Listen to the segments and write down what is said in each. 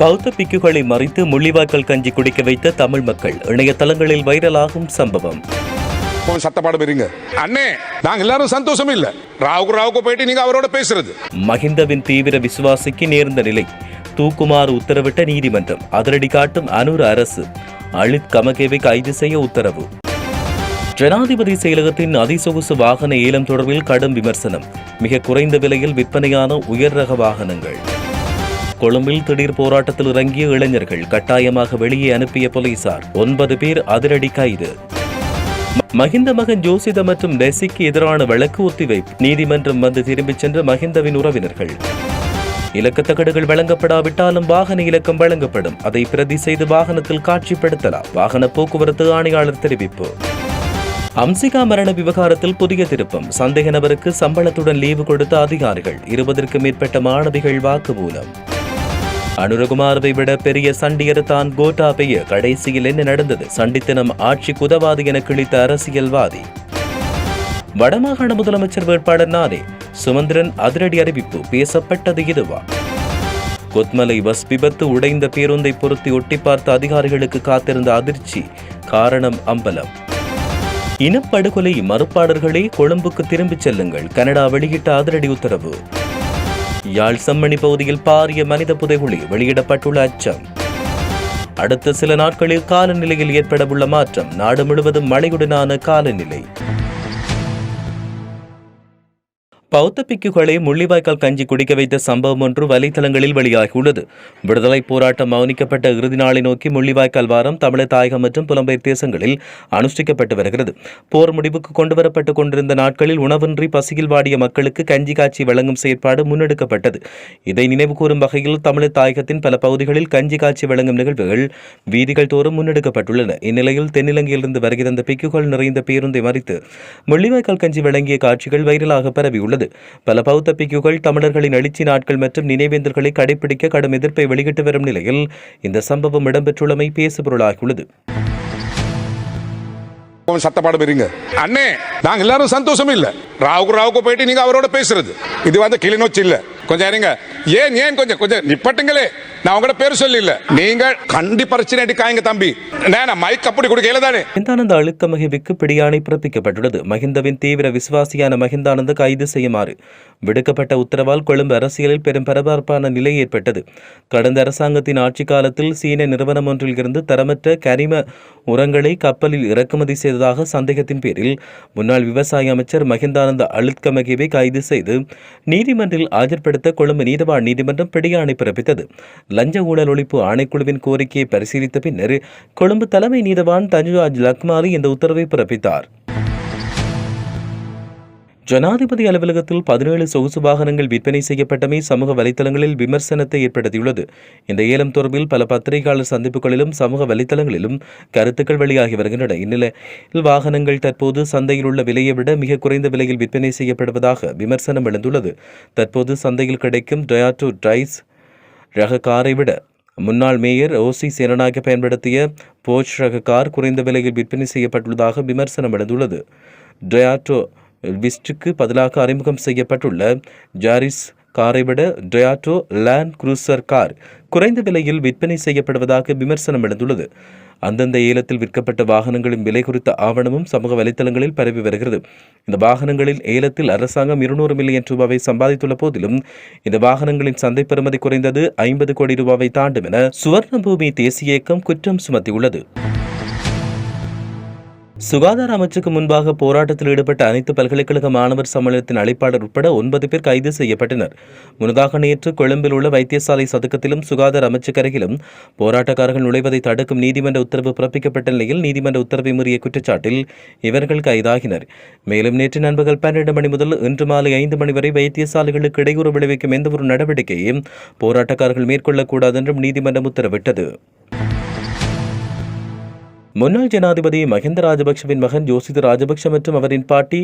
பௌத்த பிக்குகளை மறித்து முள்ளிவாய்க்கால் கஞ்சி குடிக்க வைத்த தமிழ் மக்கள் இணையதளங்களில் வைரலாகும் சம்பவம். மஹிந்தவின் தீவிர விசுவாசிக்கு நேர்ந்த நிலை. தூக்குமாறு உத்தரவிட்ட நீதிமன்றம். அதிரடி காட்டும் அனூர் அரசு. அழித் கமகேவை கைது செய்ய உத்தரவு. ஜனாதிபதி செயலகத்தின் அதிசொகுசு வாகன ஏலம் தொடர்பில் கடும் விமர்சனம். மிக குறைந்த விலையில் விற்பனையான உயர் ரக வாகனங்கள். கொழும்பில் திடீர் போராட்டத்தில் இறங்கிய இளைஞர்கள் கட்டாயமாக வெளியே அனுப்பிய போலீசார் ஒன்பது பேர் அதிரடி கைது. மஹிந்த மகன் ஜோசித மற்றும் நெசிக்கு எதிரான வழக்கு ஒத்திவைப்பு. நீதிமன்றம் வந்து திரும்பிச் சென்ற மஹிந்தவின் உறவினர்கள். இலக்கத்தகடுகள் வழங்கப்படாவிட்டாலும் வாகன இலக்கம் வழங்கப்படும். அதை பிரதி செய்து வாகனத்தில் காட்சிப்படுத்தலாம். வாகன போக்குவரத்து ஆணையாளர் தெரிவிப்பு. அம்சிகா மரண விவகாரத்தில் புதிய திருப்பம். சந்தேக நபருக்கு சம்பளத்துடன் லீவு கொடுத்த அதிகாரிகள். இருபதற்கும் மேற்பட்ட மாணவிகள் வாக்குமூலம். அனுரகுமாரவை விட பெரிய சண்டியர் தான் கோட்டாபைய கடைசியில் என்ன நடந்தது? சண்டித்தனம் ஆட்சி குதவாது என கிழித்த அரசியல்வாதி. வடமாகாண முதலமைச்சர் வேட்பாளர் நானே சுமந்திரன் அதிரடி அறிவிப்பு பேசப்பட்டது இதுவா? கொத்மலை பஸ் விபத்து உடைந்த பேருந்தை பொருத்தி ஒட்டி பார்த்த அதிகாரிகளுக்கு காத்திருந்த அதிர்ச்சி காரணம் அம்பலம். இனப்படுகொலை மறுப்பாளர்களே கொழும்புக்கு திரும்பிச் செல்லுங்கள். கனடா வெளியிட்ட அதிரடி உத்தரவு. யாழ் செம்மணி பகுதியில் பாரிய மனித புதைகுழி வெளியிடப்பட்டுள்ள அச்சம். அடுத்த சில நாட்களில் காலநிலையில் ஏற்படவுள்ள மாற்றம் நாடு முழுவதும் மழையுடனான காலநிலை. பௌத்த பிக்குகளை முள்ளிவாய்க்கால் கஞ்சி குடிக்க வைத்த சம்பவம் ஒன்று வலைத்தளங்களில் வெளியாகியுள்ளது. விடுதலை போராட்டம் மௌனிக்கப்பட்ட இறுதி நாளை நோக்கி முள்ளிவாய்க்கால் வாரம் தமிழர் தாயகம் மற்றும் புலம்பெயர் தேசங்களில் அனுஷ்டிக்கப்பட்டு வருகிறது. போர் முடிவுக்கு கொண்டுவரப்பட்டுக் கொண்டிருந்த நாட்களில் உணவின்றி பசியில் வாடிய மக்களுக்கு கஞ்சி காட்சி வழங்கும் செயற்பாடு முன்னெடுக்கப்பட்டது. இதை நினைவுகூரும் வகையில் தமிழர் தாயகத்தின் பல பகுதிகளில் கஞ்சி காட்சி வழங்கும் நிகழ்வுகள் வீதிகள் தோறும் முன்னெடுக்கப்பட்டுள்ளன. இந்நிலையில் தென்னிலங்கையிலிருந்து வருகிற பிக்குகள் நிறைந்த பேருந்தை மறித்து முள்ளிவாய்க்கால் கஞ்சி வழங்கிய காட்சிகள் வைரலாக பரவியுள்ளது. பல பௌத்த பிக்குகள் தமிழர்களின் எழுச்சி நாட்கள் மற்றும் நினைவேந்தல்களை கடைபிடிக்க கடும் எதிர்ப்பை வெளியிட்டு வரும் நிலையில் இந்த சம்பவம் இடம்பெற்றுள்ளமை பேசுபொருளாகியுள்ளது. கொஞ்சம் சத்தப்பாடு பெறுங்க அண்ணே நாங்க எல்லாரும் சந்தோஷம் இல்ல. ராவுக்கு ராவுக்கு போயிட்டு நீங்க அவரோட பேசுறது. இது வந்து கிளிநொச்சி இல்ல. கொஞ்சம் இருங்க. ஏன் ஏன் கொஞ்சம் கொஞ்சம் நிப்பட்டுங்களே. நான் உங்களோட பேர் சொல்லல நீங்க கண்டி பிரச்சனை காய்ங்க தம்பி. நான் மைக் அப்படி கொடுக்கல தானே மகிந்தானந்த அழுத்த மகிழ்வுக்கு பிடியாணை பிறப்பிக்கப்பட்டுள்ளது. மஹிந்தவின் தீவிர விசுவாசியான மஹிந்தானந்த கைது செய்யுமாறு. விடுக்கப்பட்ட உத்தரவால் கொழும்பு அரசியலில் பெரும் பரபரப்பான நிலை ஏற்பட்டது. கடந்த அரசாங்கத்தின் ஆட்சி காலத்தில் சீன நிறுவனம் ஒன்றில் இருந்து தரமற்ற கரிம உரங்களை கப்பலில் இறக்குமதி செய்ததாக சந்தேகத்தின் பேரில் முன்னாள் விவசாய அமைச்சர் மஹிந்தானந்த அழுத்கமகிவை கைது செய்து நீதிமன்றில் ஆஜர்படுத்த கொழும்பு நீதவான் நீதிமன்றம் பிடியாணை பிறப்பித்தது. லஞ்ச ஊழல் ஒழிப்பு ஆணைக்குழுவின் கோரிக்கையை பரிசீலித்த பின்னர் கொழும்பு தலைமை நீதவான் தஞ்சுராஜ் லக்மாலி இந்த உத்தரவை பிறப்பித்தார். ஜனாதிபதி அலுவலகத்தில் பதினேழு சொகுசு வாகனங்கள் விற்பனை செய்யப்பட்டமை சமூக வலைத்தளங்களில் விமர்சனத்தை ஏற்படுத்தியுள்ளது. இந்த ஏலம் தொடர்பில் பல பத்திரிகையாளர் சந்திப்புகளிலும் சமூக வலைதளங்களிலும் கருத்துக்கள் வெளியாகி வருகின்றன. இந்நிலையில் வாகனங்கள் தற்போது சந்தையில் உள்ள விலையை விட மிக குறைந்த விலையில் விற்பனை செய்யப்படுவதாக விமர்சனம் எழுந்துள்ளது. தற்போது சந்தையில் கிடைக்கும் டொயாட்டோ ட்ரைஸ் ரக காரை விட முன்னாள் மேயர் ஓசி சேனநாயக்க பயன்படுத்திய போச் ரக கார் குறைந்த விலையில் விற்பனை செய்யப்பட்டுள்ளதாக விமர்சனம் எழுந்துள்ளது. டொயாட்டோ விஸ்டுக்கு பதிலாக அறிமுகம் செய்யப்பட்டுள்ள ஜாரிஸ் காரை விட டொயாட்டோ லேண்ட் குரூசர் கார் குறைந்த விலையில் விற்பனை செய்யப்படுவதாக விமர்சனம் எழுந்துள்ளது. அந்தந்த ஏலத்தில் விற்கப்பட்ட வாகனங்களின் விலை குறித்த ஆவணமும் சமூக வலைத்தளங்களில் பரவி வருகிறது. இந்த வாகனங்களில் ஏலத்தில் அரசாங்கம் இருநூறு மில்லியன் ரூபாவை சம்பாதித்துள்ள போதிலும் இந்த வாகனங்களின் சந்தை பெறுமதி குறைந்தது ஐம்பது கோடி ரூபாவை தாண்டும் என சுவர்ணபூமி தேசிய இயக்கம் குற்றம் சுமத்தியுள்ளது. சுகாதார அமைச்சுக்கு முன்பாக போராட்டத்தில் ஈடுபட்ட அனைத்து பல்கலைக்கழக மாணவர் சம்மேளனத்தின் அழைப்பாளர் உட்பட ஒன்பது பேர் கைது செய்யப்பட்டனர். முன்னதாக நேற்று கொழும்பில் உள்ள வைத்தியசாலை சதுக்கத்திலும் சுகாதார அமைச்சுக்கரையிலும் போராட்டக்காரர்கள் நுழைவதை தடுக்கும் நீதிமன்ற உத்தரவு பிறப்பிக்கப்பட்ட நிலையில் நீதிமன்ற உத்தரவை மீறிய குற்றச்சாட்டில் இவர்கள் கைதாகினர். மேலும் நேற்று நண்பகல் பன்னிரண்டு மணி முதல் இன்று மாலை ஐந்து மணி வரை வைத்தியசாலைகளுக்கு இடையூறு விளைவிக்கும் எந்தவொரு நடவடிக்கையையும் போராட்டக்காரர்கள் மேற்கொள்ளக்கூடாது என்றும் நீதிமன்றம் உத்தரவிட்டது. முன்னாள் ஜனாதிபதி மஹிந்த ராஜபக்ஷவின் மகன் ஜோசித் ராஜபக்ஷ மற்றும் அவரின் பாட்டி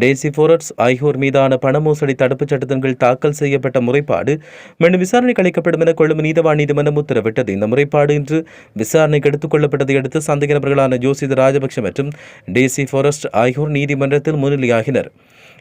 டேசி ஃபோரட்ஸ் ஆகியோர் மீதான பண மோசடி தடுப்புச் சட்டத்தின் கீழ் தாக்கல் செய்யப்பட்ட முறைப்பாடு மீண்டும் விசாரணைக்கு அளிக்கப்படும் என கொழும்பு நீதவான் நீதிமன்றம் உத்தரவிட்டது. இந்த முறைப்பாடு இன்று விசாரணைக்கு எடுத்துக் கொள்ளப்பட்டதை அடுத்து சந்தேக நபர்களான ஜோசித ராஜபக்ஷ மற்றும் டேசி ஃபாரஸ்ட் ஆகியோர் நீதிமன்றத்தில் முன்னிலையாகினர்.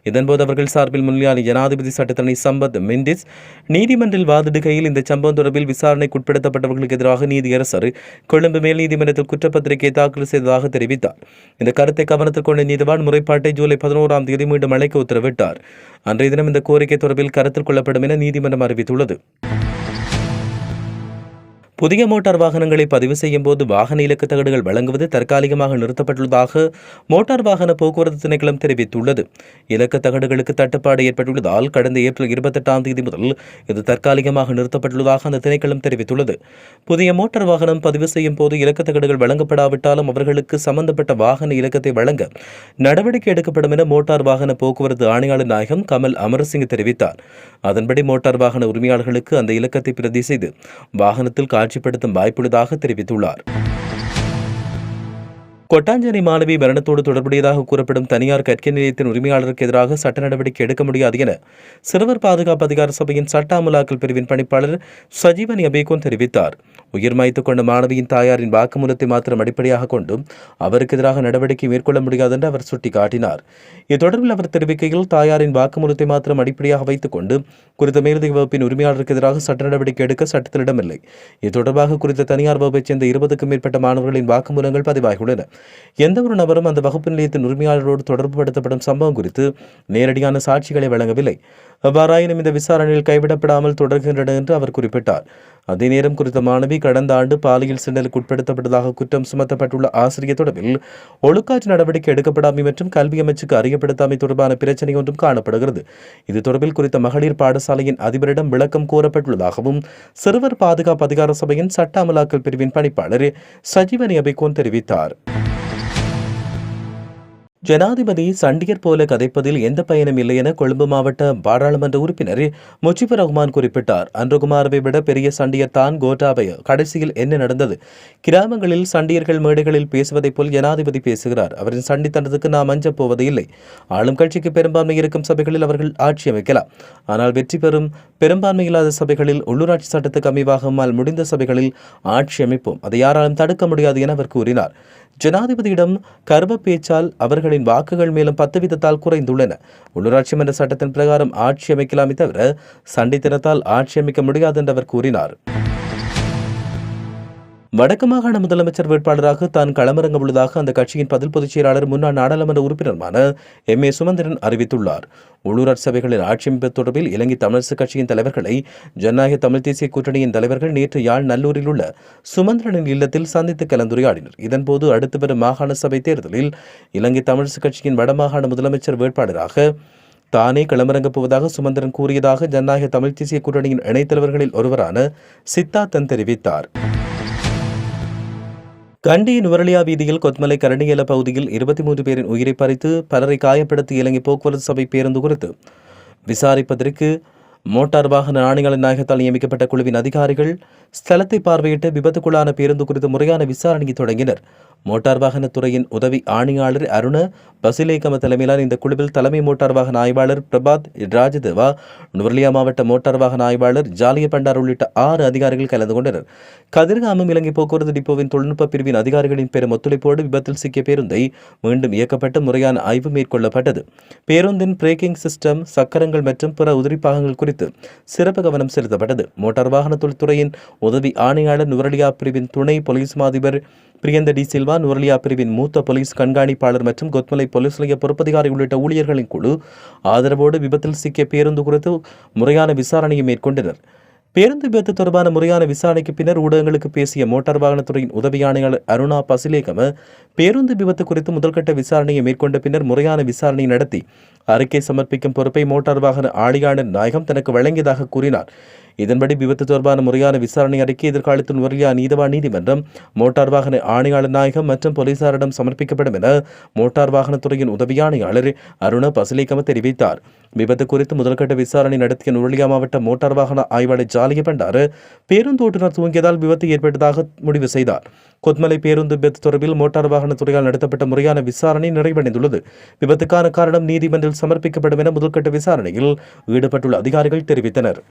இதன்போது அவர்கள் சார்பில் முன்னிலையான ஜனாதிபதி சட்டத்தரணி சம்பத் மெண்டிஸ் நீதிமன்றில் வாதிடுகையில் இந்த சம்பவம் தொடர்பில் விசாரணைக்கு உட்படுத்தப்பட்டவர்களுக்கு எதிராக நீதியரசர் கொழும்பு மேல் நீதிமன்றத்தில் குற்றப்பத்திரிகை தாக்கல் செய்ததாக தெரிவித்தார். இந்த கருத்தை கவனத்தில் கொண்ட நீதிவான் முறைப்பாட்டை ஜூலை பதினோராம் தேதி மீண்டும் அழைக்க உத்தரவிட்டார். அன்றைய தினம் இந்த கோரிக்கை தொடர்பில் கருத்தில் கொள்ளப்படும் என நீதிமன்றம் அறிவித்துள்ளது. புதிய மோட்டார் வாகனங்களை பதிவு செய்யும் போது வாகன இலக்கு தகடுகள் வழங்குவது தற்காலிகமாக நிறுத்தப்பட்டுள்ளதாக மோட்டார் வாகன போக்குவரத்து திணைக்களம் தெரிவித்துள்ளது. இலக்கு தகடுகளுக்கு தட்டுப்பாடு ஏற்பட்டுள்ளதால் கடந்த ஏப்ரல் இருபத்தெட்டாம் தேதி முதல் இது தற்காலிகமாக நிறுத்தப்பட்டுள்ளதாக அந்த திணைக்களம் தெரிவித்துள்ளது. புதிய மோட்டார் வாகனம் பதிவு செய்யும் போது இலக்கு தகடுகள் வழங்கப்படாவிட்டாலும் அவர்களுக்கு சம்பந்தப்பட்ட வாகன இலக்கத்தை வழங்க நடவடிக்கை எடுக்கப்படும் என மோட்டார் வாகன போக்குவரத்து ஆணையாளர் நாயகம் கமல் அமரசிங் தெரிவித்தார். அதன்படி மோட்டார் வாகன உரிமையாளர்களுக்கு அந்த இலக்கத்தை பிரதி செய்து வாகனத்தில் காட்சிப்படுத்தும் வாய்ப்புள்ளதாக தெரிவித்துள்ளார் கொட்டாஞ்சேரி மாணவி மரணத்தோடு தொடர்புடையதாக கூறப்படும் தனியார் கற்கை நிலையத்தின் உரிமையாளருக்கு எதிராக சட்ட நடவடிக்கை எடுக்க முடியாது என சிறுவர் பாதுகாப்பு அதிகார சபையின் சட்ட அமலாக்கல் பிரிவின் பணிப்பாளர் சஜீவனி அபேகோன் தெரிவித்தார். உயிர் மாய்த்துக் கொண்ட மாணவியின் தாயாரின் வாக்குமூலத்தை மாத்திரம் அடிப்படையாக கொண்டும் அவருக்கு எதிராக நடவடிக்கை மேற்கொள்ள முடியாது என்று அவர் சுட்டிக்காட்டினார். இது தொடர்பில் அவர் தெரிவிக்கையில் தாயாரின் வாக்குமூலத்தை மாத்திரம் அடிப்படையாக வைத்துக் கொண்டு குறித்த மேலதிக வகுப்பின் உரிமையாளருக்கு எதிராக சட்ட நடவடிக்கை எடுக்க சட்டத்தில் இடமில்லை. இது தொடர்பாக குறித்த தனியார் வகுப்பைச் சேர்ந்த இருபதுக்கும் மேற்பட்ட மாணவர்களின் வாக்குமூலங்கள் பதிவாகியுள்ளன. எந்த ஒரு நபரும் அந்த வகுப்பு நிலையத்தின் உரிமையாளரோடு தொடர்பு படுத்தப்படும் சம்பவம் குறித்து நேரடியான சாட்சிகளை வழங்கவில்லை. அவ்வாறாயினும் இந்த விசாரணையில் கைவிடப்படாமல் தொடர்கின்றன என்று அவர் குறிப்பிட்டார். அதே நேரம் குறித்த மாணவி கடந்த ஆண்டு பாலியல் சிண்டலுக்கு உட்படுத்தப்பட்டதாக குற்றம் சுமத்தப்பட்டுள்ள ஆசிரியர் தொடர்பில் ஒழுக்காற்று நடவடிக்கை எடுக்கப்படாமை மற்றும் கல்வி அமைச்சுக்கு அறியப்படுத்தாமை தொடர்பான பிரச்சனை ஒன்றும் காணப்படுகிறது. இது தொடர்பில் குறித்த மகளிர் பாடசாலையின் அதிபரிடம் விளக்கம் கோரப்பட்டுள்ளதாகவும் சிறுவர் பாதுகாப்பு அதிகார சபையின் சட்ட அமலாக்கல் பிரிவின் பணிப்பாளர் சஜீவனி அபிகோன் தெரிவித்தார். ஜனாதிபதி சண்டியர் போல கதைப்பதில் எந்த பயனும் இல்லை என கொழும்பு மாவட்ட பாராளுமன்ற உறுப்பினர் முஜிபுர் ரஹ்மான் குறிப்பிட்டார். அன்றுகுமாரவை விட பெரிய சண்டியர் தான் கோட்டாபய. கடைசியில் என்ன நடந்தது? கிராமங்களில் சண்டியர்கள் மேடைகளில் பேசுவதைப் போல் ஜனாதிபதி பேசுகிறார். அவரின் சண்டித்தனத்துக்கு நாம் அஞ்சப் போவது இல்லை. ஆளும் கட்சிக்கு பெரும்பான்மை இருக்கும் சபைகளில் அவர்கள் ஆட்சி அமைக்கலாம். ஆனால் வெற்றி பெறும் பெரும்பான்மை இல்லாத சபைகளில் உள்ளூராட்சி சட்டத்துக்கு அமைவாகாமல் முடிந்த சபைகளில் ஆட்சி அமைப்போம். அதை யாராலும் தடுக்க முடியாது என அவர் கூறினார். ஜனாதிபதியிடம் கர்வ பேச்சால் அவர்களின் வாக்குகள் மேலும் பத்து வீதத்தால் குறைந்துள்ளன. உள்ளூராட்சி மன்ற சட்டத்தின் பிரகாரம் ஆட்சி அமைக்கலாமே தவிர சண்டித்தனத்தால் ஆட்சி அமைக்க முடியாது என்று அவர் கூறினார். வடக்கு மாகாண முதலமைச்சர் வேட்பாளராக தான் களமிறங்க உள்ளதாக அந்த கட்சியின் பதில் பொதுச் செயலாளர் முன்னாள் நாடாளுமன்ற உறுப்பினருமான எம். ஏ. சுமந்திரன் அறிவித்துள்ளார். உள்ளூராட்சி சபைகளில் ஆட்சியமைப்பு தொடர்பில் இலங்கை தமிழரசு கட்சியின் தலைவர்களை ஜனநாயக தமிழ் தேசிய கூட்டணியின் தலைவர்கள் நேற்று யாழ் நல்லூரில் உள்ள சுமந்திரனின் இல்லத்தில் சந்தித்து கலந்துரையாடினர். இதன்போது அடுத்து வரும் மாகாண சபை தேர்தலில் இலங்கை தமிழரசுக் கட்சியின் வடமாகாண முதலமைச்சர் வேட்பாளராக தானே களமிறங்கப் போவதாக சுமந்திரன் கூறியதாக ஜனநாயக தமிழ் தேசிய கூட்டணியின் இணைத்தலைவர்களில் ஒருவரான சித்தார்த்தன் தெரிவித்தார். கண்டியின் நுவரலியா வீதியில் கொத்மலை கரணியல பகுதியில் இருபத்தி மூன்று பேரின் உயிரை பறித்து பலரை காயப்படுத்தி இலங்கை போக்குவரத்து சபை பேருந்து குறித்து. விசாரிப்பதற்கு மோட்டார் வாகன ஆணையாளர் நாயகத்தால் நியமிக்கப்பட்ட குழுவின் அதிகாரிகள் ஸ்தலத்தை பார்வையிட்டு விபத்துக்குள்ளான பேருந்து குறித்து முறையான விசாரணையை தொடங்கினர். மோட்டார் வாகனத் துறையின் உதவி ஆணையாளர் அருண பசிலேகம தலைமையிலான இந்த குழுவில் தலைமை மோட்டார் வாகன ஆய்வாளர் பிரபாத் ராஜதேவா நுவர்லியா மாவட்ட மோட்டார் வாகன ஆய்வாளர் ஜாலிய பண்டார் உள்ளிட்ட ஆறு அதிகாரிகள் கலந்து கொண்டனர். கதிர்காமம் இலங்கை போக்குவரத்து டிப்போவின் தொழில்நுட்ப பிரிவின் அதிகாரிகளின் பெரும் ஒத்துழைப்போடு விபத்தில் சிக்கிய பேருந்தை மீண்டும் இயக்கப்பட்டு முறையான ஆய்வு மேற்கொள்ளப்பட்டது. பேருந்தின் பிரேக்கிங் சிஸ்டம் சக்கரங்கள் மற்றும் பிற உதிரிப்பாகங்கள் குறித்து சிறப்பு கவனம் செலுத்தப்பட்டது. மோட்டார் வாகன தொழில்துறையின் உதவி ஆணையாளர் நுவரலியா பிரிவின் துணை போலீஸ் மாதிபர் பிரியந்த டி சில்வா நுவரலியா பிரிவின் மூத்த போலீஸ் கண்காணிப்பாளர் மற்றும் கொத்மலை போலீஸ் நிலைய பொறுப்பதிகாரி உள்ளிட்ட ஊழியர்களின் குழு ஆதரவோடு விபத்தில் சிக்கிய பேருந்து குறித்து முறையான விசாரணையை மேற்கொண்டனர். பேருந்து விபத்து தொடர்பான முறையான விசாரணைக்கு பின்னர் ஊடகங்களுக்கு பேசிய மோட்டார் வாகனத்துறையின் உதவி ஆணையாளர் அருணா பசிலேகம பேருந்து விபத்து குறித்து முதல்கட்ட விசாரணையை மேற்கொண்ட பின்னர் முறையான விசாரணை நடத்தி அறிக்கை சமர்ப்பிக்கும் பொறுப்பை மோட்டார் வாகன ஆணையாளர் நாயகம் தனக்கு வழங்கியதாக கூறினார். இதன்படி விபத்து தொடர்பான முறையான விசாரணை அறிக்கை எதிர்காலத்தில் நுவர்லியா நீதவான் நீதிமன்றம் மோட்டார் வாகன ஆணையாளர் நாயகம் மற்றும் போலீசாரிடம் சமர்ப்பிக்கப்படும் என மோட்டார் வாகனத்துறையின் உதவி ஆணையாளர் அருண பசிலேகம தெரிவித்தார். விபத்து குறித்து முதல்கட்ட விசாரணை நடத்திய நுவர்லியா மாவட்ட மோட்டார் வாகன ஆய்வாளர் ஜாலிய பண்டார் பேருந்து ஓட்டுநர் தூங்கியதால் விபத்து ஏற்பட்டதாக முடிவு செய்தார். கொத்மலை பேருந்து விபத்து தொடர்பில் மோட்டார் வாகனத்துறையால் நடத்தப்பட்ட முறையான விசாரணை நிறைவடைந்துள்ளது. விபத்துக்கான காரணம் நீதிமன்றில் சமர்ப்பிக்கப்படும் என முதல்கட்ட விசாரணையில் ஈடுபட்டுள்ள அதிகாரிகள் தெரிவித்தனர்.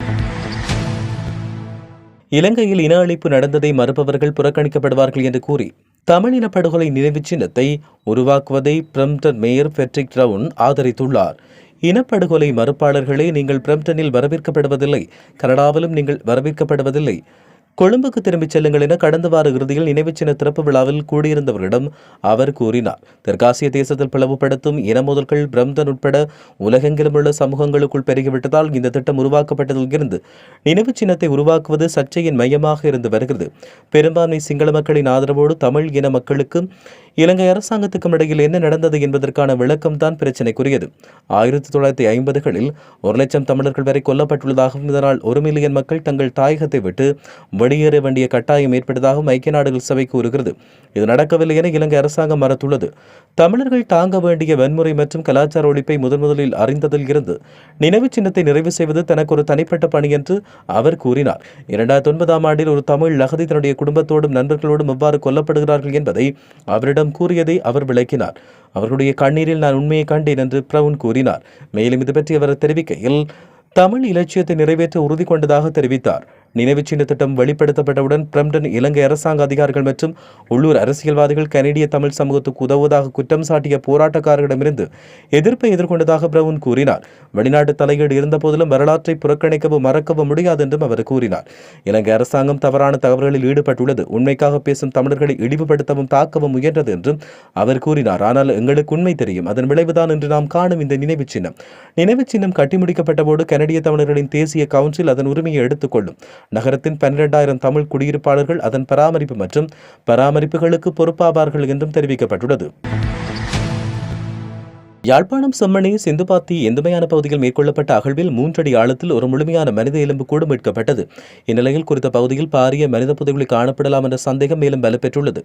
இலங்கையில் இன அழிப்பு நடந்ததை மறுப்பவர்கள் புறக்கணிக்கப்படுவார்கள் என்று கூறி தமிழின படுகொலை நினைவுச் சின்னத்தை உருவாக்குவதை பிரம்டன் மேயர் பெட்ரிக் ரவுன் ஆதரித்துள்ளார். இனப்படுகொலை மறுப்பாளர்களே நீங்கள் பிரம்டனில் வரவேற்கப்படுவதில்லை. கனடாவிலும் நீங்கள் வரவேற்கப்படுவதில்லை. கொழும்புக்கு திரும்பிச் செல்லுங்கள் என கடந்த வார இறுதியில் நினைவுச் சின்ன திறப்பு விழாவில் கூடியிருந்தவர்களிடம் அவர் கூறினார். தெற்காசிய தேசத்தில் பிளவுபடுத்தும் இன மோதல்கள் பிரம்டன் உட்பட உலகெங்கிலும் உள்ள சமூகங்களுக்குள் பெருகிவிட்டதால் இந்த திட்டம் உருவாக்கப்பட்டதில் இருந்து நினைவுச் சின்னத்தை உருவாக்குவது சர்ச்சையின் மையமாக இருந்து வருகிறது. பெரும்பான்மை சிங்கள மக்களின் ஆதரவோடு தமிழ் இன மக்களுக்கும் இலங்கை அரசாங்கத்துக்கும் இடையில் என்ன நடந்தது என்பதற்கான விளக்கம்தான் பிரச்சினைக்குரியது. ஆயிரத்தி தொள்ளாயிரத்தி ஐம்பதுகளில் ஒரு லட்சம் தமிழர்கள் வரை கொல்லப்பட்டுள்ளதாகவும் இதனால் ஒரு மில்லியன் மக்கள் தங்கள் தாயகத்தை விட்டு வெளியேற வேண்டிய கட்டாயம் ஏற்பட்டதாகவும் ஐக்கிய நாடுகள் சபை கூறுகிறது. இது நடக்கவில்லை என இலங்கை அரசாங்கம் மறுத்துள்ளது. தமிழர்கள் தாங்க வேண்டிய வன்முறை மற்றும் கலாச்சார ஒழிப்பை முதன் முதலில் அறிந்ததில் இருந்து நினைவு சின்னத்தை நிறைவு செய்வது தனக்கு ஒரு தனிப்பட்ட பணி என்று அவர் கூறினார். இரண்டாயிரத்தி ஒன்பதாம் ஆண்டில் ஒரு தமிழ் அகதி தன்னுடைய குடும்பத்தோடும் நண்பர்களோடும் எவ்வாறு கொல்லப்படுகிறார்கள் என்பதை அவரிடம் கூறியதை அவர் விளக்கினார். அவர்களுடைய கண்ணீரில் நான் உண்மையை கண்டேன் என்று பிரவுன் கூறினார். மேலும் இது பற்றி அவர் தெரிவிக்கையில் தமிழ் இலட்சியத்தை நிறைவேற்ற உறுதி கொண்டதாக தெரிவித்தார். நினைவு சின்ன திட்டம் வெளிப்படுத்தப்பட்டவுடன் பிரம்டன் இலங்கை அரசாங்க அதிகாரிகள் மற்றும் உள்ளூர் அரசியல்வாதிகள் கனடிய தமிழ் சமூகத்துக்கு உதவுவதாக குற்றம் சாட்டிய போராட்டக்காரர்களிடமிருந்து எதிர்ப்பை எதிர்கொண்டதாக பிரவுன் கூறினார். வெளிநாட்டு தலையீடு இருந்தபோதிலும் வரலாற்றை புறக்கணிக்கவும் மறக்கவும் முடியாது என்றும் அவர் கூறினார். இலங்கை அரசாங்கம் தவறான தகவல்களில் ஈடுபட்டுள்ளது. உண்மைக்காக பேசும் தமிழர்களை இழிவுபடுத்தவும் தாக்கவும் முயன்றது என்றும் அவர் கூறினார். ஆனால் எங்களுக்கு உண்மை தெரியும். அதன் விளைவுதான் என்று நாம் காணும் இந்த நினைவு சின்னம். நினைவு சின்னம் கட்டி முடிக்கப்பட்டபோது கனடிய தமிழர்களின் தேசிய கவுன்சில் அதன் உரிமையை எடுத்துக்கொள்ளும் நகரத்தின் பன்னிரெண்டாயிரம் தமிழ் குடியிருப்பாளர்கள் அதன் பராமரிப்பு மற்றும் பராமரிப்புகளுக்கு பொறுப்பாவார்கள் என்றும் தெரிவிக்கப்பட்டுள்ளது. யாழ்ப்பாணம் செம்மணி சிந்துபாத்தி எந்தமையான பகுதியில் மேற்கொள்ளப்பட்ட அகழ்வில் மூன்றடி ஆழத்தில் ஒரு முழுமையான மனித எலும்பு கூடு மீட்கப்பட்டது. இந்நிலையில் குறித்த பகுதியில் பாரிய மனித புதைகுழி காணப்படலாம் என்ற சந்தேகம் மேலும் பலப்பெற்றுள்ளது.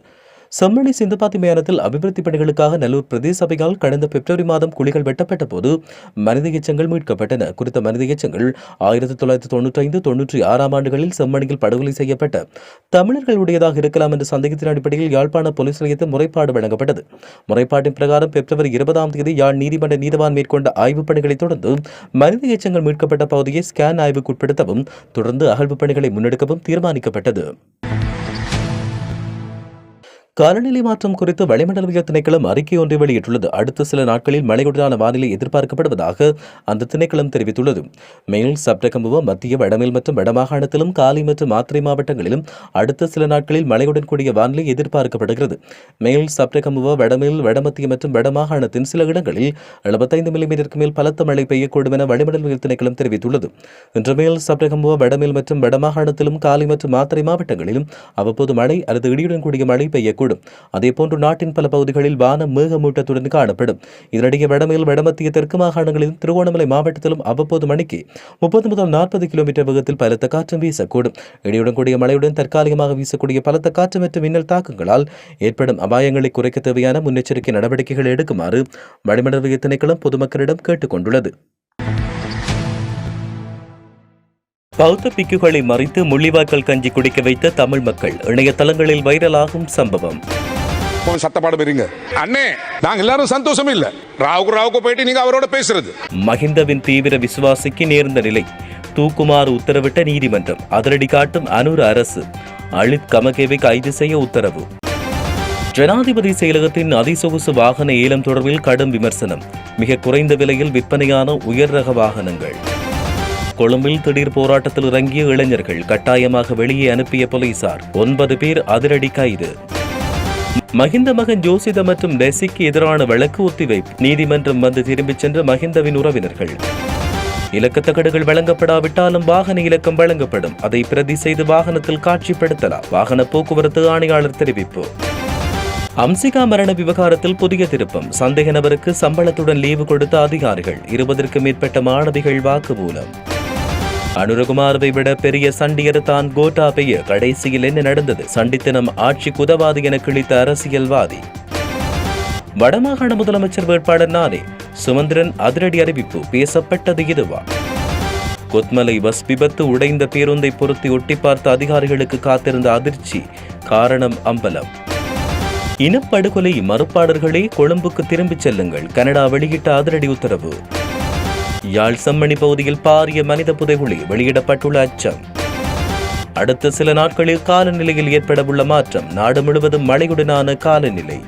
செம்மணி சிந்துபாத்தி மயானத்தில் அபிவிருத்தி பணிகளுக்காக நல்லூர் பிரதேச சபையால் கடந்த பிப்ரவரி மாதம் குழிகள் வெட்டப்பட்ட போது மனித எச்சங்கள் மீட்கப்பட்டன. குறித்த மனித எச்சங்கள் ஆயிரத்தி தொள்ளாயிரத்தி தொண்ணூற்றி ஐந்து தொண்ணூற்றி ஆறாம் ஆண்டுகளில் செம்மணியில் படுகொலை செய்யப்பட்ட. தமிழர்களுடையதாக இருக்கலாம் என்ற சந்தேகத்தின் அடிப்படையில் யாழ்ப்பாண போலீஸ் நிலையத்தில் முறைப்பாடு வழங்கப்பட்டது. முறைப்பாட்டின் பிரகாரம் பிப்ரவரி இருபதாம் தேதி யாழ் நீதிமன்ற நீதவான் மேற்கொண்ட ஆய்வுப் பணிகளை தொடர்ந்து மனித எச்சங்கள் மீட்கப்பட்ட பகுதியை ஸ்கேன் ஆய்வுக்கு உட்படுத்தவும் தொடர்ந்து அகழ்வு பணிகளை முன்னெடுக்கவும் தீர்மானிக்கப்பட்டது. காலநிலை மாற்றம் குறித்து வளிமண்டலவியல் திணைக்களம் அறிக்கை ஒன்றை வெளியிட்டுள்ளது. அடுத்த சில நாட்களில் மழையுடனான வானிலை எதிர்பார்க்கப்படுவதாக அந்த திணைக்களம் தெரிவித்துள்ளது. மேல் சப்ரகம்புவ மத்திய வடமேல் மற்றும் வடமாகாணத்திலும் காலி மற்றும் மாத்திரை மாவட்டங்களிலும் அடுத்த சில நாட்களில் மழையுடன் கூடிய வானிலை எதிர்பார்க்கப்படுகிறது. மேல் சப்ரகம்புவ வடமேல் வடமத்திய மற்றும் வடமாகாணத்தின் சில இடங்களில் எழுபத்தைந்து மில்லிமீட்டருக்கு மேல் பலத்த மழை பெய்யக்கூடும் என வளிமண்டலவியல் திணைக்களம் தெரிவித்துள்ளது. இன்று மேல் சப்ரகம்புவ வடமேல் மற்றும் வடமாகாணத்திலும் காலி மற்றும் மாத்திரை மாவட்டங்களிலும் அவ்வப்போது மழை அல்லது இடியுடன் கூடிய மழை பெய்யக்கூடும் அதேபோன்று நாட்டின் பல பகுதிகளில் வானம் மேகமூட்டத்துடன் காணப்படும். இதனிடையே வடமையில் வடமத்திய தெற்கு மாகாணங்களிலும் திருவோணமலை மாவட்டத்திலும் அவ்வப்போது மணிக்கு முப்பது முதல் நாற்பது கிலோமீட்டர் வேகத்தில் பலத்த காற்றும் வீசக்கூடும். இடியுடன் கூடிய மழையுடன் தற்காலிகமாக வீசக்கூடிய பலத்த காற்று மற்றும் மின்னல் தாக்கங்களால் ஏற்படும் அபாயங்களை குறைக்க தேவையான முன்னெச்சரிக்கை நடவடிக்கைகள் எடுக்குமாறு வளிமண்டல திணைக்களம் பொதுமக்களிடம் கேட்டுக் பௌத்த பிக்குகளை மறித்து முள்ளிவாய்க்கால் கஞ்சி குடிக்க வைத்த தமிழ் மக்கள் இணையதளங்களில் வைரலாகும் சம்பவம். சத்தப்பாடு பெறுங்க அண்ணே நாங்க எல்லாரும் சந்தோஷம் இல்ல. ராவுக்கு ராவுக்கு போயிட்டு நீங்க அவரோட பேசுறது. மஹிந்தவின் தீவிர விசுவாசிக்கு நேர்ந்த நிலை. தூக்குமாறு உத்தரவிட்ட நீதிமன்றம். அதிரடி காட்டும் அனூர் அரசு. அழித் கமகேவை கைது செய்ய உத்தரவு. ஜனாதிபதி செயலகத்தின் அதிசொகுசு வாகன ஏலம் தொடர்பில் கடும் விமர்சனம். மிக குறைந்த விலையில் விற்பனையான உயர் ரக வாகனங்கள். கொழும்பில் திடீர் போராட்டத்தில் இறங்கிய இளைஞர்கள் கட்டாயமாக வெளியே அனுப்பிய போலீசார். ஒன்பது பேர் அதிரடி கைது. மஹிந்த மகன் ஜோசித மற்றும் டெசிக்கு எதிரான வழக்கு ஒத்திவைப்பு. நீதிமன்றம் வந்து திரும்பிச் சென்ற மஹிந்தவின் உறவினர்கள். இலக்கத்தகடுகள் வழங்கப்படாவிட்டாலும் வாகன இலக்கம் வழங்கப்படும். அதை பிரதி செய்து வாகனத்தில் காட்சிப்படுத்தலாம். வாகன போக்குவரத்து ஆணையாளர் தெரிவிப்பு. அம்சிகா மரண விவகாரத்தில் புதிய திருப்பம். சந்தேக நபருக்கு சம்பளத்துடன் லீவு கொடுத்த அதிகாரிகள். இருபதற்கு மேற்பட்ட மாணவிகள் வாக்குமூலம். அனுரகுமாரவை விட பெரிய சண்டியர் தான் கோட்டாபைய கடைசியில் என்ன நடந்தது? சண்டித்தனம் ஆட்சிக்கு உதவாது என கிழித்த அரசியல்வாதி. வடமாகாண முதலமைச்சர் வேட்பாளர் நானே சுமந்திரன் அதிரடி அறிவிப்பு பேசப்பட்டது இதுவா? கொத்மலை பஸ் விபத்து உடைந்த பேருந்தை பொருத்தி ஒட்டி பார்த்த அதிகாரிகளுக்கு காத்திருந்த அதிர்ச்சி காரணம் அம்பலம். இனப்படுகொலை மறுப்பாளர்களே கொழும்புக்கு திரும்பிச் செல்லுங்கள். கனடா வெளியிட்ட அதிரடி உத்தரவு. யாழ் செம்மணி பகுதியில் பாரிய மனித புதைகுழி வெளியிடப்பட்டுள்ள அச்சம். அடுத்த சில நாட்களில் காலநிலையில் ஏற்படவுள்ள மாற்றம் நாடு முழுவதும் மழையுடனான காலநிலை.